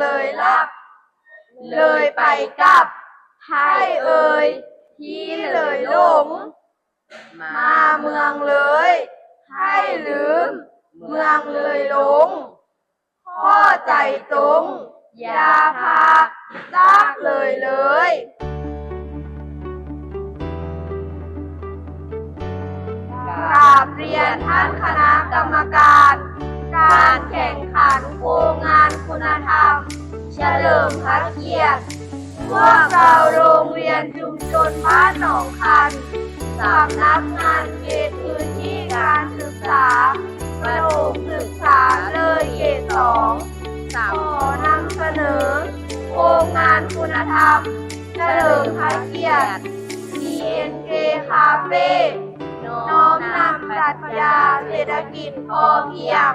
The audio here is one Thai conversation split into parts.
เลยไปกลับให้เอ่ยที่เลยหลง มาเมืองเลย ให้ลืม เมืองเลยหลง ข้อใจตรงอย่าพาซากเลยเลยกราบเรียนท่านคณะกรรมการการ เฉลิมพระเกียรติพวกเราโรงเรียนชุมชนบ้านหนองคันสำนักงานเขตพื้นที่การศึกษาประถมศึกษาเลยเขตสองขอนำเสนอโครงงานคุณธรรม เฉลิมพระเกียรติ TNK Cafe น้อมนำปรัชญาเศรษฐกิจพอเพียง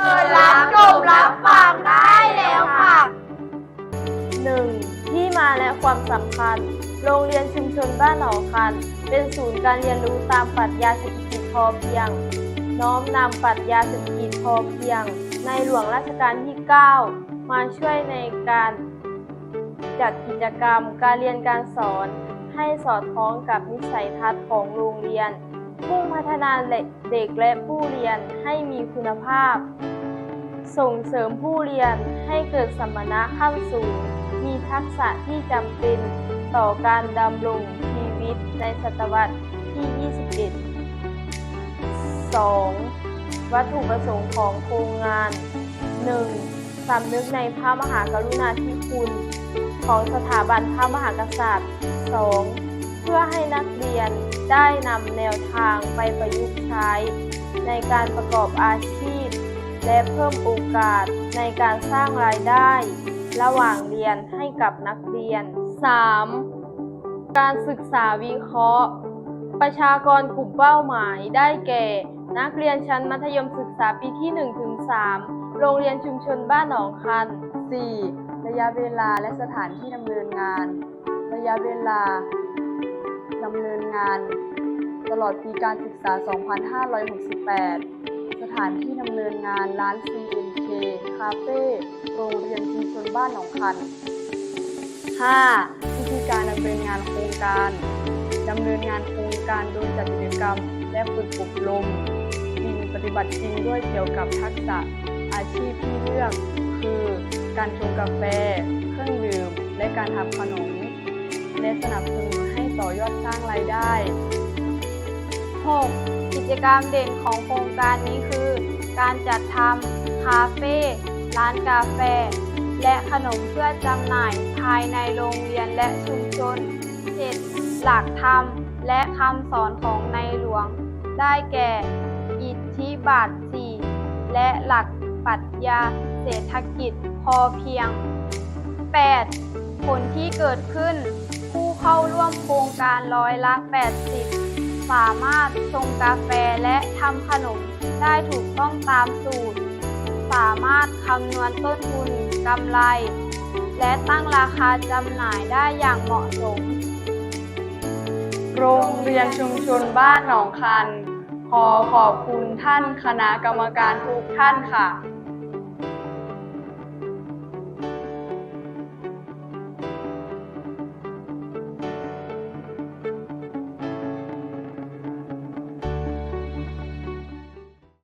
เชิญรับชมรับฟังได้แล้วค่ะ 1. ที่มาและความสำคัญ โรงเรียนชุมชนบ้านหนองคัน เป็นศูนย์การเรียนรู้ตามปรัชญาเศรษฐกิจพอเพียง น้อมนำปรัชญาเศรษฐกิจพอเพียง ในหลวงรัชกาลที่ 9 มาช่วยในการจัดกิจกรรมการเรียนการสอน ให้สอดคล้องกับนิสัยทัศน์ของโรงเรียน มุ่งพัฒนาเด็กและผู้เรียนให้มีคุณภาพ ส่งเสริมผู้เรียนให้เกิดสมรรถนะขั้นสูง มีทักษะที่จำเป็นต่อการดำรงชีวิตในศตวรรษที่ 21 2. วัตถุประสงค์ของโครงงาน 1. สำนึกในพระมหากรุณาธิคุณ ของสถาบันพระมหากษัตริย์ 2. เพื่อให้นักเรียนได้นำแนวทางไปประยุกต์ใช้ ในการประกอบอาชีพ และเพิ่มโอกาสในการสร้างรายได้ ระหว่างเรียนให้กับนักเรียน 3. การศึกษาวิเคราะห์ ประชากรกลุ่มเป้าหมายได้แก่ นักเรียนชั้นมัธยมศึกษาปีที่ 1-3 โรงเรียนชุมชนบ้านหนองคัน 4. ระยะเวลาและสถานที่ดำเนินงาน ระยะเวลา ดำเนินงาน ตลอดปีการศึกษา 2568 สถานที่ดำเนินงานร้าน CNK คาเฟ่โรงเรียนชุมชนบ้านหนองคัน 5. วิธีการดำเนินงานโครงการดำเนินงานโครงการโดยจัดกิจกรรม และฝึกอบรมจริงปฏิบัติจริงด้วยเกี่ยวกับทักษะอาชีพที่เลือก คือการชงกาแฟ เครื่องดื่ม และการทำขนม และสนับสนุนให้ต่อยอดสร้างรายได้ 6. กิจกรรมเด่นของโครงการนี้คือ การจัดทำคาเฟ่ร้านกาแฟ และขนมเพื่อจำหน่ายภายในโรงเรียนและชุมชน 7. หลักธรรมและคำสอนของในหลวง ได้แก่ อิทธิบาท 4 และหลักปรัชญาเศรษฐกิจพอเพียง 8. ผลที่เกิดขึ้น เข้าร่วมโครงการร้อยละ 80 สามารถชงกาแฟและทำขนมได้ถูกต้องตามสูตร สามารถคำนวณต้นทุนกำไร และตั้งราคาจำหน่ายได้อย่างเหมาะสม โรงเรียนชุมชนบ้านหนองคัน ขอขอบคุณท่านคณะกรรมการทุกท่านค่ะ